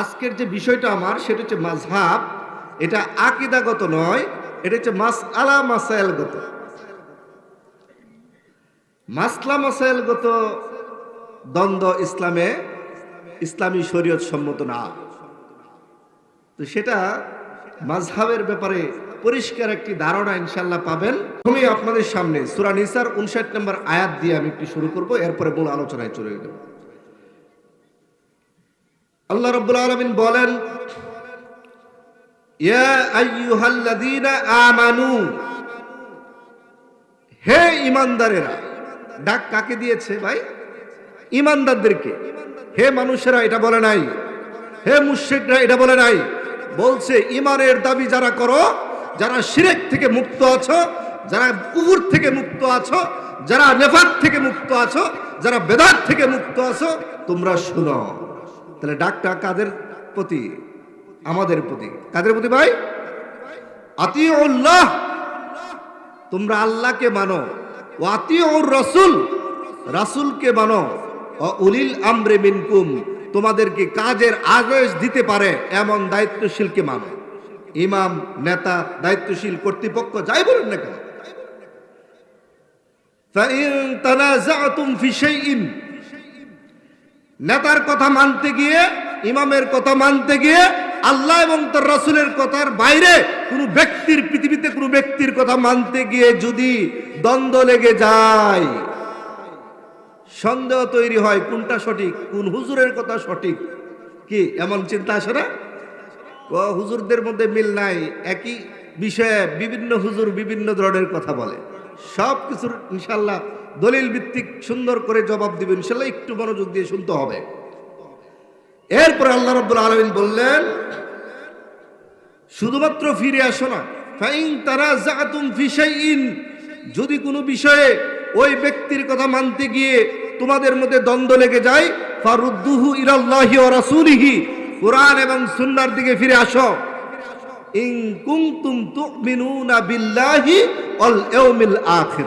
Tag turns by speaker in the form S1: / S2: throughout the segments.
S1: আজকের যে বিষয়টা আমার, সেটা হচ্ছে মাঝহাব। এটা আকিদাগত নয়, এটা হচ্ছে মাস আলা মাসাইলগত। মাসলা মাসাইলগত দ্বন্দ্ব ইসলামে, ইসলামী শরীয়ত সম্মত না। তো সেটা মাঝহাবের ব্যাপারে পরিষ্কার একটি ধারণা ইনশাল্লাহ পাবেন। আমি আপনাদের সামনে, সুরা নিসার উনষাট নম্বর আয়াত দিয়ে আমি একটু শুরু করব, এরপরে মূল আলোচনায় চলে যাব। আল্লাহ রব্বুল আলমিন বলেন আমানু, হে ইমানদারেরা ডাক কাকে দিয়েছে ভাই? ইমানদারদেরকে হে মানুষেরা এটা বলে নাই, হে মুশ্রিকরা এটা বলে নাই। বলছে ইমানের দাবি যারা করো, যারা শিরেক থেকে মুক্ত আছো, যারা কুকুর থেকে মুক্ত আছো, যারা নেফাক থেকে মুক্ত আছো, যারা বেদাত থেকে মুক্ত আছো, তোমরা শুনো। তাহলে ডাকটা কাদের প্রতি আমাদের প্রতি কাদের প্রতি ভাই আতিউল্লাহ তোমরা আল্লাহকে মানো ও আতিউর রসুল রাসুলকে মানো ও উলিল আমরে মিনকুম তোমাদেরকে কাজের আদেশ দিতে পারে এমন দায়িত্বশীলকে মানো ইমাম নেতা দায়িত্বশীল কর্তৃপক্ষ যাই বলুন না কেন فإن تنازعتم في شيء নেতার কথা মানতে গিয়ে, ইমামের কথা মানতে গিয়ে, আল্লাহ এবং তার রাসূলের কথার বাইরে কোনো ব্যক্তির পৃথিবীতে কোনো ব্যক্তির কথা মানতে গিয়ে যদি দ্বন্দ্ব লেগে যায়, সন্দেহ তৈরি হয় কোনটা সঠিক, কোন হুজুরের কথা সঠিক, কি এমন চিন্তা আসে না? হুজুরদের মধ্যে মিল নাই, একই বিষয়ে বিভিন্ন হুজুর বিভিন্ন ধরনের কথা বলে। সব কিছুর ইনশাল্লাহ দলিল ভিত্তিক সুন্দর করে জবাব দিবেন ইনশাল্লাহ একটু মনোযোগ দিয়ে শুনতে হবে। এরপরে আল্লাহ রব্বুল আলমিন বললেন, শুধুমাত্র ফিরে আসো না, ফাইন তারা যদি কোনো বিষয়ে ওই ব্যক্তির কথা মানতে গিয়ে তোমাদের মধ্যে দ্বন্দ্ব লেগে যায়, ফারুদ্দুহু ইরাল্লাহি ওয়া রাসূলিহি, কোরআন এবং সুন্নার দিকে ফিরে আসো। আখির।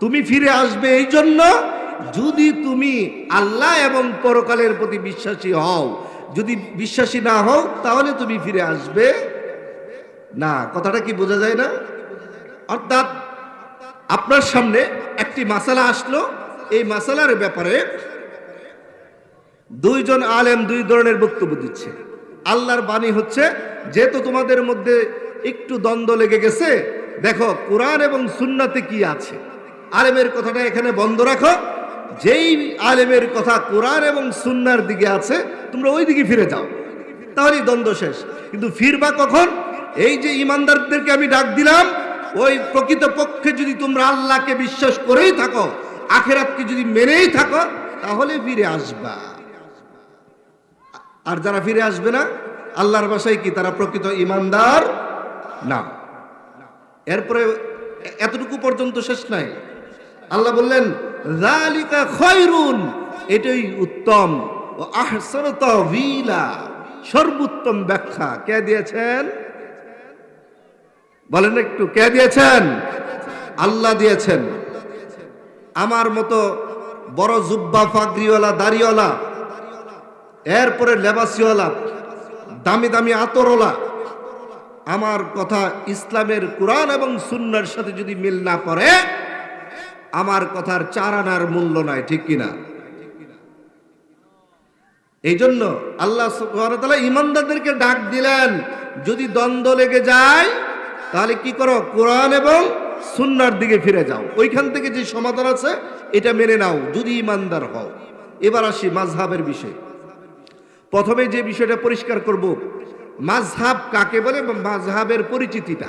S1: তুমি ফিরে আসবে এই জন্য যদি তুমি আল্লাহ এবং পরকালের প্রতি বিশ্বাসী হও। যদি বিশ্বাসী না হও, তাহলে তুমি ফিরে আসবে। না, কথাটা কি বোঝা যায় না? অর্থাৎ আপনার সামনে একটি মাসালা আসলো। এই মাসালার ব্যাপারে দুইজন আলেম দুই ধরনের বক্তব্য দিচ্ছে। আল্লাহর বাণী হচ্ছে যেহেতু তোমাদের মধ্যে একটু দ্বন্দ্ব লেগে গেছে, দেখো, কোরআন এবং সুন্নাতে কি আছে? আলেমের কথাটা এখানে বন্ধ রাখো। যেই আলেমের কথা কোরআন এবং সুন্নার দিকে আছে, তোমরা ওই দিকে ফিরে যাও। তাহলেই দ্বন্দ্ব শেষ। কিন্তু ফিরবা কখন? এই যে ইমানদারদেরকে আমি ডাক দিলাম, ওই প্রকৃত পক্ষে যদি তোমরা আল্লাহকে বিশ্বাস করেই থাকো, আখেরাতকে যদি মেনেই থাকো, তাহলে ফিরে আসবা। আর যারা ফিরে আসবে না আল্লাহর বাসায় কি? তারা প্রকৃত ইমানদার? না। এরপরে এতটুকু পর্যন্ত শেষ নাই। আল্লাহ বললেন জালিকা খয়রুন। এটাই উত্তম। ও আহসানত ভিলা সর্বোত্তম ব্যাখ্যা। কে দিয়েছেন? বলেন একটু, কে দিয়েছেন? আল্লাহ দিয়েছেন। আমার মতো বড় জুব্বা ফাগরিওয়ালা দাড়িওয়ালা, এরপরে লেবাসিওয়ালা দামি দামি আতরওয়ালা। আমার কথা ইসলামের কোরআন এবং সুন্নার সাথে যদি মিল না করে আমার কথার চার আনার মূল্য নাই, ঠিক কিনা এই জন্য আল্লাহ ইমানদারদেরকে ডাক দিলেন, যদি দ্বন্দ্ব লেগে যায়, তাহলে কি করো? কোরআন এবং সুন্নার দিকে ফিরে যাও। ওইখান থেকে যে সমাধান আছে, এটা মেনে নাও, যদি ইমানদার হও। এবার আসি মাঝহাবের বিষয়। প্রথমে যে বিষয়টা পরিষ্কার করব মাঝহাব কাকে বলে মাঝহাবের পরিচিতিটা?